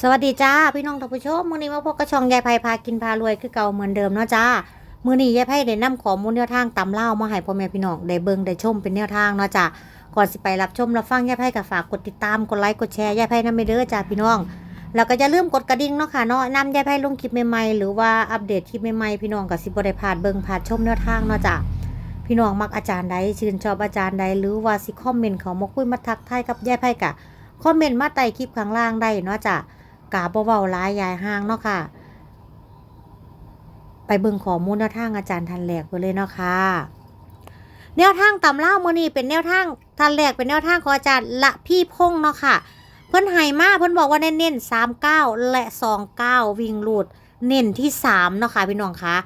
สวัสดีจ้าพี่น้องท่านผู้ชมมื้อนี้มาพบกับช่องยายไพพากินพารวยคือเก่าเหมือนเดิมเนาะจ้ามื้อนี้ยายไพได้นำข้อมูลแนวทางตำเล่ามาให้พ่อแม่พี่น้องได้เบิ่งได้ชมเป็นแนวทางเนาะจ้าก่อนสิไปรับชมรับฟังยายไพก็ฝากกดติดตามกดไลค์กดแชร์ยายไพนำไปเด้อจ้าพี่น้อง แล้วก็อย่าลืมกดกระดิ่งเนาะค่ะเนาะนำยายไพลงคลิปใหม่ๆหรือว่าอัปเดตคลิปใหม่ๆพี่น้องก็สิบ่ได้พลาดเบิ่งพลาดชมแนวทางเนาะจ้าพี่น้องมักอาจารย์ใดชื่นชอบอาจารย์ใดหรือว่าสิคอมเมนต์เขามาคุยมาทักทายกับยายไพกะคอมเมนต์มาใต้คลิปข้างล่างได้เนาะจ้า กาบเว้าหลายยายห้างเนาะค่ะ ไปเบิ่งข้อมูลแนวทางอาจารย์ทันแหลกไปเลยเนาะค่ะแนวทางตำเล่ามือนี้เป็นแนวทางทันแหลกเป็นแนวทางของอาจารย์ละพี่พงษ์เนาะค่ะ เพิ่นให้มาเพิ่นบอกว่าเน้นๆ39และ29วิ่งลูดเน้นที่3เนาะค่ะพี่น้องคะ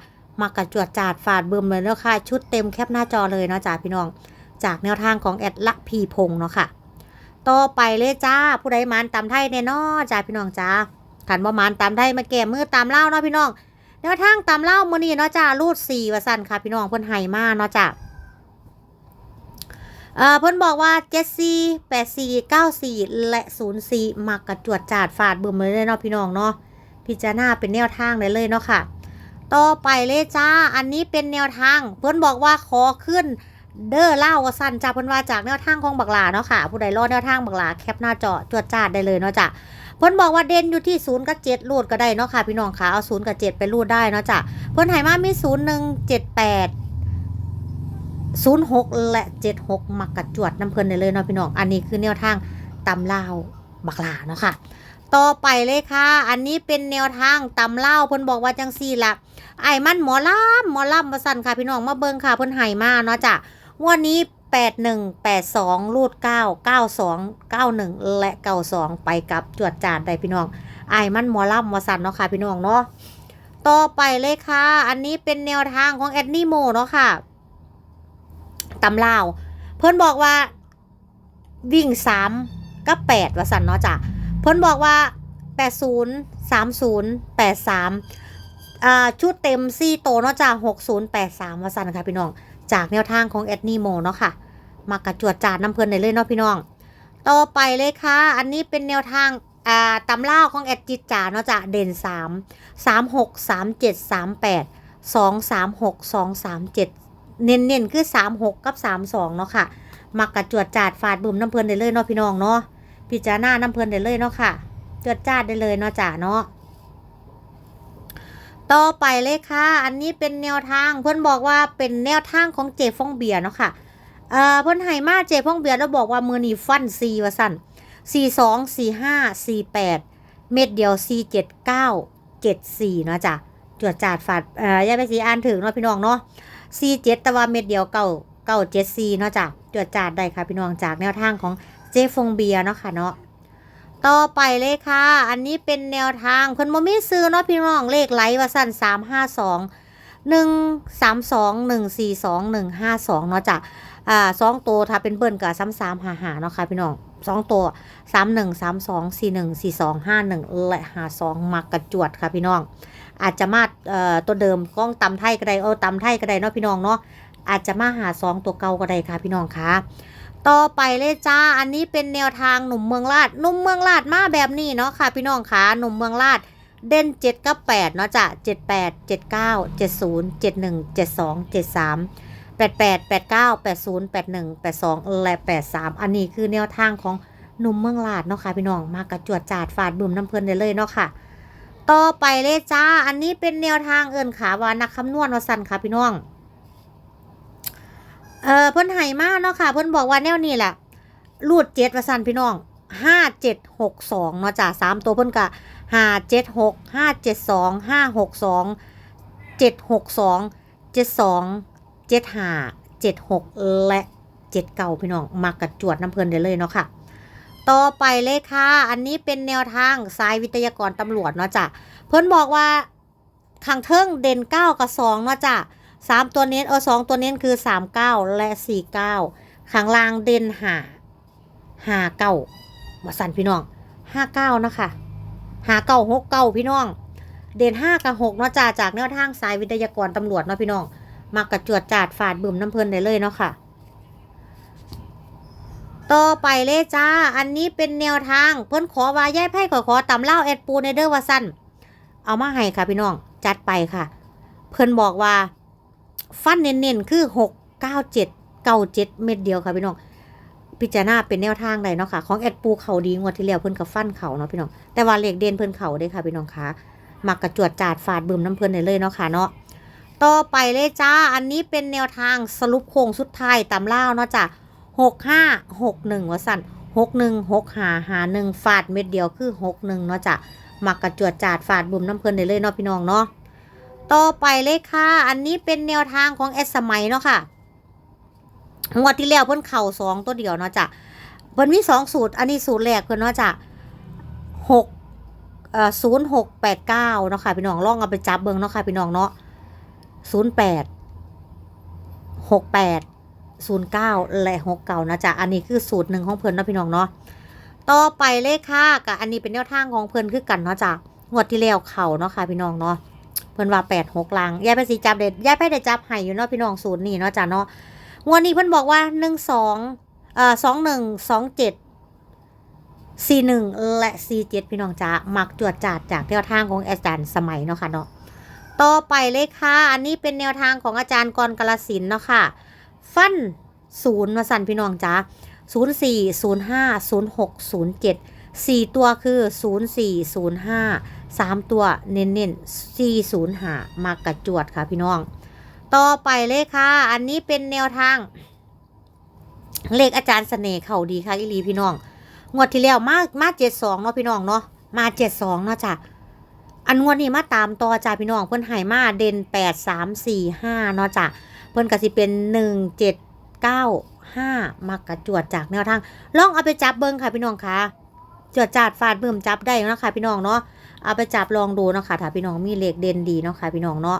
มากระจวดจาดฝาดเบิ่มเลยเนาะค่ะ ชุดเต็มแคปหน้าจอเลยเนาะจ้าพี่น้อง จากแนวทางของแอดละพี่พงษ์เนาะค่ะ ต่อไปเลยจ้า ผู้ใดมานตามไทยแน่นอจ้าพี่น้องจ้าขันบ่มานตามไทยมาแก้มือตามเล่าเนาะพี่น้องแนวทางตามเล่ามือนี้เนาะจ้ารูดสี่ว่าสั่นค่ะพี่น้องเพิ่นให้มาเนาะจ้าเอ่อเพิ่นบอกว่า74 84 94แปดสี่เก้าสี่และ04มักกระจวดจาดฟาดเบิ่มเลยเนาะพี่น้องเนาะพิจารณาเป็นแนวทางได้เลยเนาะค่ะ ต่อไปเลยจ้า อันนี้เป็นแนวทาง เพิ่นบอกว่าขอขึ้น เด้อเล่าว่าสั้นจ้าเพิ่นว่าจากแนวทางของบักลาเนาะค่ะ ผู้ใดรอดแนวทางบักลาแคปหน้าจอจวดจ้าดได้เลยเนาะจ้ะเพิ่นบอกว่าเด่นอยู่ที่ศูนย์กับเจ็ดรูดก็ได้เนาะค่ะพี่น้องค่ะเอาศูนย์กับเจ็ดไปรูดได้เนาะจ้ะเพิ่นให้มามีศูนย์หนึ่งเจ็ดแปดศูนย์หกและเจ็ดหกมักกระจวดน้ำเพิ่นได้เลยเนาะพี่น้องอันนี้คือแนวทางตำเล่าวบักลาเนาะค่ะต่อไปเลยค่ะ อันนี้เป็นแนวทางตำเล่าเพิ่นบอกว่าจังซี่ละไอ้มันหมอลำหมอลำมาสั่นค่ะพี่น้องมาเบิ่งค่ะเพิ่นให้มาเนาะจ้ะ วดนี้ 81 82 รูด 9 92 91 และ 92 ไปกับจวดจานได้พี่น้องไอ้มันหมอล่ำมอสันเนาะค่ะพี่น้องเนาะต่อไปเลยค่ะ อันนี้เป็นแนวทางของแอดนี่โมเนาะค่ะตำลาว เพิ่นบอกว่า วิ่ง3กับ8ว่าสันเนาะจ้ะเพิ่นบอกว่า80 30 83อ่าชุดเต็ม4โตเนาะจ้ะ6083ว่าสันค่ะพี่น้อง จากแนวทางของแอดนีโมเนาะค่ะ มากระจวดจานน้ำเพลินได้เลยเนาะพี่น้อง ต่อไปเลยค่ะ อันนี้เป็นแนวทางอ่าตำล่าของแอดจิตจาเนาะจ้ะเด่นสามสามหกสามเจ็ดสามแปดสองสามหกสองสามเจ็ดเน้นๆคือสามหกกับสามสองเนาะค่ะมากระจวดจาดฟาดบุ่มน้ำเพลินได้เลยเนาะพี่น้องเนาะพิจารณาน้ำเพลินได้เลยเนาะค่ะ จวดจาดได้เลยเนาะจ้ะเนาะ ต่อไปเลยค่ะ อันนี้เป็นแนวทาง เพื่อนบอกว่าเป็นแนวทางของเจฟองเบียร์เนาะค่ะ เอ่อ เพื่อนไห้มาเจฟองเบียร์แล้วบอกว่ามือนีฟันซีว่าสั่นสี่สองสี่ห้าสี่แปดเม็ดเดียวสี่เจ็ดเก้าเจ็ดสี่เนาะจ้ะจวดจาดฝาดเอ่อย่าไปสีอ่านถึงเนาะพี่น้องเนาะสี่เจ็ดแต่ว่าเม็ดเดียวเก้าเก้าเจ็ดสี่เนาะจ้ะจวดจาดได้ค่ะพี่น้องจากแนวทางของเจฟองเบียร์เนาะค่ะเนาะ ต่อไปเลยค่ะ อันนี้เป็นแนวทางเพิ่นบ่มีซื้อเนาะพี่น้องเลขไหลว่าสั้นสามห้าสองหนึ่งสามสองหนึ่งสี่สองหนึ่งห้าสองเนาะจ้ะอ่าสองตัวถ้าเป็นเบิ้ลกับซ้ำสามหาหาเนาะค่ะพี่น้องสองตัวสามหนึ่งสามสองสี่หนึ่งสี่สองห้าหนึ่งและหาสองมักกระจวดค่ะพี่น้อง อาจจะมาเอ่อตัวเดิมกล้องตำไทยก็ได้เออตำไทยก็ได้เนาะพี่น้องเนาะอาจจะมาหาสองตัวเก่าก็ได้ค่ะพี่น้องค่ะ ต่อไปเลยจ้า อันนี้เป็นแนวทางหนุ่มเมืองลาดหนุ่มเมืองลาดมาแบบนี้เนาะค่ะ พี่น้องค่ะหนุ่มเมืองลาดเด่นเจ็ดกับแปดเนาะจ้ะเจ็ดแปดเจ็ดเก้าเจ็ดศูนย์เจ็ดหนึ่งเจ็ดสองเจ็ดสามแปดแปดแปดเก้าแปดศูนย์แปดหนึ่งแปดสองและแปดสามอันนี้คือแนวทางของหนุ่มเมืองลาดเนาะค่ะพี่น้องมากระจวดจาดฝาดบึมน้ำเพลินได้เลยเนาะค่ะ ต่อไปเลยจ้า อันนี้เป็นแนวทางเอินขาว่านักคำนวณวสันค่ะพี่น้อง เออเพิ่นไห้มากเนาะค่ะ เพิ่นบอกว่าแนวนี้แหละรูดเจ็ดว่าสันพี่น้องห้าเจ็ดหกสองเนาะจ้ะสามตัวเพิ่นกะห้าเจ็ดหกห้าเจ็ดสองห้าหกสองเจ็ดหกสองเจ็ดสองเจ็ดห้าเจ็ดหกและเจ็ดเก่าพี่น้องมากระจวดน้ำเพลินได้เลยเนาะค่ะ ต่อไปเลยค่ะ อันนี้เป็นแนวทางสายวิทยากรตำรวจเนาะจ้ะเพิ่นบอกว่าขังเทิงเด่นเก้ากับสองเนาะจ้ะ สามตัวเน้นเออสองตัวเน้นคือสามเก้าและสี่เก้าข้างล่างเด่นหาห้าเก้ามาสั่นพี่น้องห้าเก้านะคะหาเก้าหกเก้าพี่น้อง เด่นห้ากับหกเนาะจ่าจากแนวทางสายวิทยากรตำรวจเนาะพี่น้อง มากระจวดจาดฝาดบึมน้ำเพลินได้เลยเนาะค่ะ ต่อไปเลยจ้า อันนี้เป็นแนวทางเพิ่นขอว่าย่ายไพ่ขอขอตำเล่าแอดปูในเด้อว่าสั้นเอามาให้ค่ะพี่น้องจัดไปค่ะ เพิ่นบอกว่า ฟันเน้นๆ คือหกเก้าเจ็ดเก้าเจ็ดเม็ดเดียวค่ะพี่น้อง พิจารณาเป็นแนวทางใดเนาะค่ะ ของแอดปูเขาดีงวดที่แล้วเพิ่นกับฟันเขาเนาะพี่น้อง แต่ว่าเลขเด่นเพิ่นเขาเด้ค่ะพี่น้องคะมักกระจวดจาดฝาดบึมน้ำเพิ่นได้เลยเนาะค่ะเนาะ ต่อไปเลยจ้า อันนี้เป็นแนวทางสรุปโค้งสุดท้ายตำเล่าเนาะจ้ะหกห้าหกหนึ่งวะสันหกหนึ่งหกหาหาหนึ่งฟาดเม็ดเดียวคือหกหนึ่งเนาะจ้ะมักกระจวดจาดฟาดบุ่มน้ำเพลินได้เลยเนาะพี่น้องเนาะ ต่อไปเลยค่ะ อันนี้เป็นแนวทางของแอสมัยเนาะค่ะ งวดที่แล้วเพิ่นเข่าสองตัวเดียวเนาะจ้ะเพิ่นมีสองสูตร อันนี้สูตรแรกเพิ่นเนาะจ้ะหกเอ่อศูนย์หกแปดเก้าเนาะค่ะพี่น้องลองเอาไปจับเบิ่งเนาะค่ะพี่น้องเนาะศูนย์แปดหกแปดศูนย์เก้าและหกเก้านะจ๊ะ อันนี้คือสูตรหนึ่งของเพิ่นเนาะพี่น้องเนาะ ต่อไปเลยค่ะกับอันนี้เป็นแนวทางของเพิ่นคือกันเนาะจ้ะงวดที่แล้วเข่าเนาะค่ะพี่น้องเนาะ เพิ่นว่าแปดหกลังยายไปสีจับเด็ดยายไปได้จับให้อยู่เนาะพี่น้องสูตรนี้เนาะจ้ะเนาะงวดนี้เพิ่นบอกว่าหนึ่งสองเอ่อสองหนึ่งสองเจ็ดสี่หนึ่งและสี่เจ็ดพี่น้องจ้ามักจวดจาดจากแนวทางของอาจารย์สมัยเนาะค่ะเนาะต่อไปเลยค่ะ อันนี้เป็นแนวทางของอาจารย์กรกลสินเนาะค่ะ ฟันศูนย์มาสั่นพี่น้องจ้าศูนย์สี่ศูนย์ห้าศูนย์หกศูนย์เจ็ดสี่ตัวคือศูนย์สี่ศูนย์ห้า สามตัวเน้นเน้นสี่ศูนย์หามากกระจวดค่ะพี่น้อง ต่อไปเลยค่ะ อันนี้เป็นแนวทาง เลขอาจารย์เสน่ห์เขาดีค่ะอีหลีพี่น้อง งวดที่แล้วมามาเจ็ดสองเนาะพี่น้องเนาะมาเจ็ดสองเนาะจ้ะอันงวดนี้มาตามต่อจ้าพี่น้องเพิ่นให้มาเด่นแปดสามสี่ห้าเนาะจ้ะเพิ่นก็สิเป็นหนึ่งเจ็ดเก้าห้ามักกระจวดจากแนวทาง ลองเอาไปจับเบิ่งค่ะพี่น้องค่ะจวดจาดฟาดเบิ่มจับได้นะค่ะพี่น้องเนาะ เอาไปจับลองดูเนาะค่ะถ้าพี่น้องมีเลขเด่นดีเนาะค่ะพี่น้องเนาะ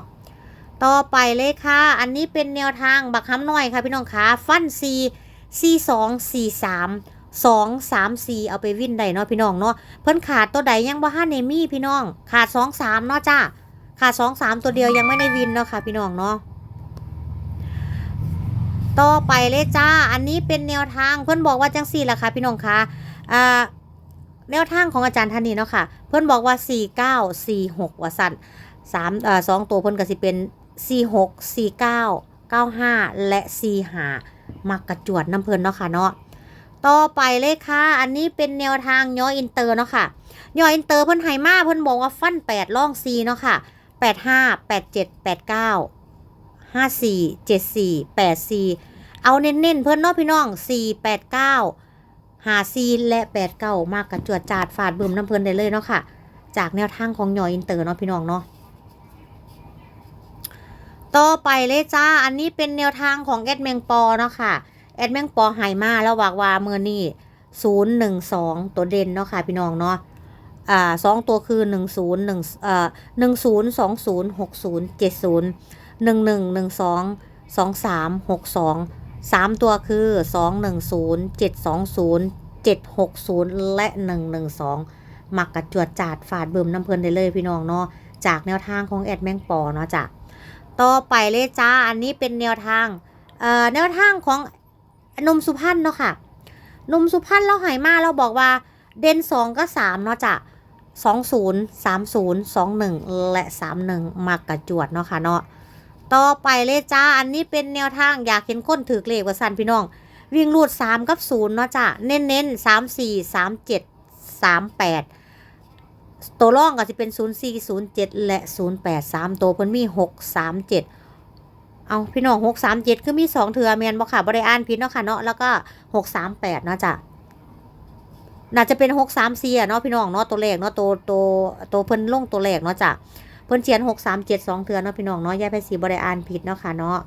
ต่อไปเลยค่ะ อันนี้เป็นแนวทางบักค้ำน้อยค่ะพี่น้องคะฟันซีซีสองสี่สามสองสามสี่เอาไปวิ่นได้เนาะพี่น้องเนาะเพิ่นขาดตัวใดยังบ่ฮันเนมี่พี่น้อง ขาดสองสามเนาะจ้าขาดสองสามตัวเดียวยังไม่ได้วินเนาะค่ะพี่น้องเนาะต่อไปเลยจ้า อันนี้เป็นแนวทางเพิ่นบอกว่าจังสี่ละค่ะพี่น้องคะอ่า แนวทางของอาจารย์ท่านนี้เนาะค่ะ เพิ่อนบอกว่าสี่เก้าสี่หกว่าสั่นสามเอ่อสองตัวเพิ่นก็สิเป็นสี่หกสี่เก้าเก้าห้าและสี่หามักกระจวดน้ำเพิ่นเนาะค่ะเนาะต่อไปเลยค่ะ อันนี้เป็นแนวทางย่ออินเตอร์เนาะค่ะย่ออินเตอร์เพิ่นไฮมาเพิ่นบอกว่าฟันแปดล่องซีเนาะค่ะแปดห้าแปดเจ็ดแปดเก้าห้าสี่เจ็ดสี่แปดสี่เอาเน้นๆเพิ่นเนาะพี่น้องสี่แปดเก้า หาซีและแปดเก้ามากกระจวดจาดฝาดบึมน้ำเพลินได้เลยเนาะค่ะ จากแนวทางของยออินเตอร์เนาะพี่น้องเนาะต่อไปเลยจ้า อันนี้เป็นแนวทางของแอดแมงปอเนาะค่ะ แอดแมงปอไฮมาแล้วบอกวาเมื่อนี่ศูนย์หนึ่งสองตัวเด่นเนาะค่ะพี่น้องเนาะอ่าสองตัวคือหนึ่งศูนย์หนึ่งอ่อหนึ่งศูนย์สองศูนย์หกศูนย์เจ็ดศูนย์หนึ่งหนึ่งหนึ่งสองสองสามหกสอง สามตัวคือสองหนึ่งศูนย์เจ็ดสองศูนย์เจ็ดหกศูนย์และหนึ่งหนึ่งสองมักกระจวดจาดฝาดเบิ่มน้ำเพลินได้เลยพี่น้องเนาะจากแนวทางของแอดแมงปอเนาะจ้ะต่อไปเลยจ้าอันนี้เป็นแนวทางเอ่อแนวทางของนมสุพรรณเนาะค่ะนมสุพรรณเราหายมาเราบอกว่าเด่นสองก็สามเนาะจ้ะสองศูนย์สามศูนย์สองหนึ่งและสามหนึ่งมากกระจวดเนาะค่ะเนาะ ต่อไปเลยจ้า อันนี้เป็นแนวทางอยากเห็นคนถือเลขว่าสันพี่น้อง วิ่งรูดสามกับศูนย์เนาะจ้ะเน้นเน้นสามสี่สามเจ็ดสามแปดตัวร่องก็จะเป็นศูนย์สี่ศูนย์เจ็ดและศูนย์แปดสามตัวเพิ่นมีหกสามเจ็ดเอาพี่น้องหกสามเจ็ดคือมีสองเถือแมนบ่ค่ะบริอ่านพิษเนาะค่ะเนาะแล้วก็หกสามแปดเนาะจ้ะน่าจะเป็นหกสามสี่ะเนาะพี่น้องเนาะตัวเลขเนาะตัวตัวตัวเพิ่นลงตัวเลขเนาะจ้ะ เพิ่นเขียนหกสามเจ็ดสองเถือเนาะพี่น้องเนาะแยกไปสีบริอ่านผิดเนาะค่ะเนาะ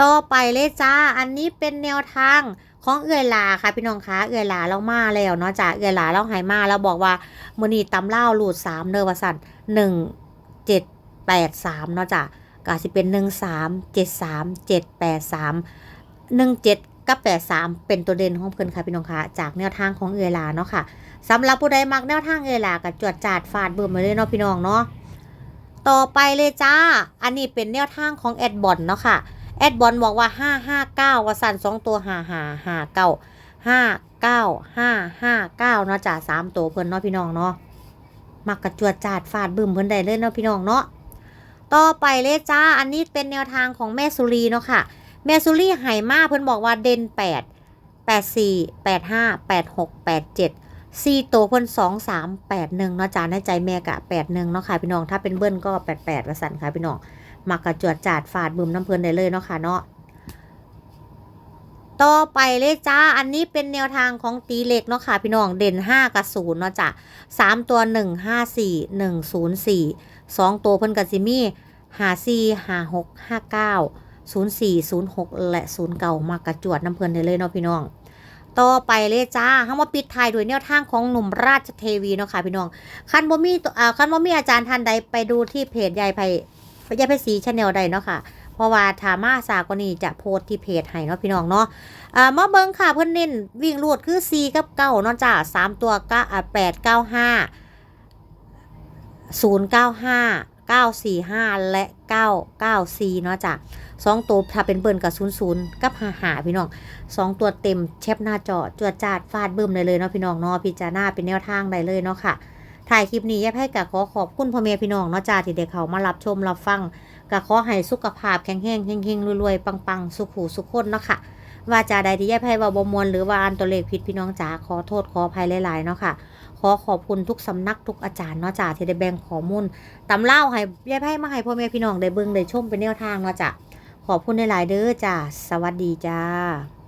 ต่อไปเลยจ้า อันนี้เป็นแนวทางของเอื้อยลาค่ะพี่น้องคะเอื้อยลาเรามาแล้วเนาะจ้ะเอื้อยลาเราหายมาแล้วบอกว่ามือนีตำเล่าหลุดสามเด้อว่าสันหนึ่งเจ็ดแปดสามเนาะจ้ะก็จะเป็นหนึ่งสามเจ็ดสามเจ็ดแปดสามหนึ่งเจ็ดกับแปดสามเป็นตัวเด่นของเพื่อนค่ะพี่น้องคะจากแนวทางของเอื่อลาเนาะค่ะ สำหรับผู้ใดมักแนวทางเอลากับจวดจาดฟาดเบิ่มมาเลยเนาะพี่น้องเนาะต่อไปเลยจ้า อันนี้เป็นแนวทางของแอดบอนเนาะค่ะ แอดบอลบอกว่าห้าห้าเก้าว่าสั่นสองตัวหาหาหาเก้าห้าเก้าห้าห้าเก้าเนาะจ้ะสามตัวเพิ่อนเนาะพี่น้องเนาะมักกระจวดจาดฟาดบึ้มเพิ่อนได้เลยเนาะพี่น้องเนาะต่อไปเลยจ้า อันนี้เป็นแนวทางของแม่สุรีเนาะค่ะ แม่สุรีไหมาเพิ่อนบอกว่าเด่นแปดแปดสี่แปดห้าแปดหกแปดเจ็ด สี่ตัวเพิ่นสองสามแปดหนึ่งเนาะจ้าในใจแม่กะแปดหนึ่งเนาะค่ะพี่น้องถ้าเป็นเบิ้ลก็แปดแปดว่าสั่นค่ะพี่น้องมักกระจวดจาดฝาดบึมน้ำเพลินได้เลยเนาะค่ะเนาะต่อไปเลยจ้า อันนี้เป็นแนวทางของตีเหล็กเนาะค่ะพี่น้อง เด่น 5 กับ0เนาะจ้ะสามตัว 1 5 4 1 0 4 2 ตัวเพิ่นกับซิมี่5 4 5 6 5 9 0 4 0 6 และ 0 เก่ามักกระจวดน้ำเพลินได้เลยเนาะพี่น้อง ต่อไปเลยจ้าเฮามาปิดท้ายด้วยแนวทางของหนุ่มราชเทวีเนาะค่ะพี่น้อง คันบ่มีอ่าคันบ่มีอาจารย์ท่านใดไปดูที่เพจยายไพยายไพสีชาแนลใดเนาะค่ะ เพราะว่าถามาสากนี้จะโพสต์ที่เพจให้เนาะพี่น้องเนาะอ่ามาเบิ่งค่ะเพิ่นเน้นวิ่งรูดคือ4กับ9เนาะจ้า3ตัวก็อ่า8 9 5 0 9 5 5 และ 9 9 4 เนาะจ้ะสองตัวถ้าเป็นเบิ่นกับ0 0 กับ5 5พี่น้องสองตัวเต็มแชปหน้าจอจวดจาดฟาดเบึ้มเลยเลยเนาะพี่น้องเนาะพิจารณาเป็นแนวทางได้เลยเนาะค่ะถ่ายคลิปนี้แยายไพ่กะขอขอบคุณพ่อแม่พี่น้องเนาะจ้าที่เด็กเขามารับชมรับฟังกะขอให้สุขภาพแข็งแรงเฮงๆรวยๆปังๆ สุขหูสุขคนเนาะค่ะว่าจาใดที่แยายไพ่ว่าบ่มวลหรือว่าอันตัวเลขผิดพี่น้องจ๋าขอโทษขออภัยหลายๆเนาะค่ะ อขอบคุณทุกสำนักทุกอาจารย์เนาะจ้าที่ได้แบ่งข้อมูลตำเล่าให้ยายไพ่มาให้พ่อแม่พี่น้องได้เบิ่งได้ชมเป็นแนวทางเนาะจ้ะขอบคุณหลายๆเด้อจ้าสวัสดีจ้า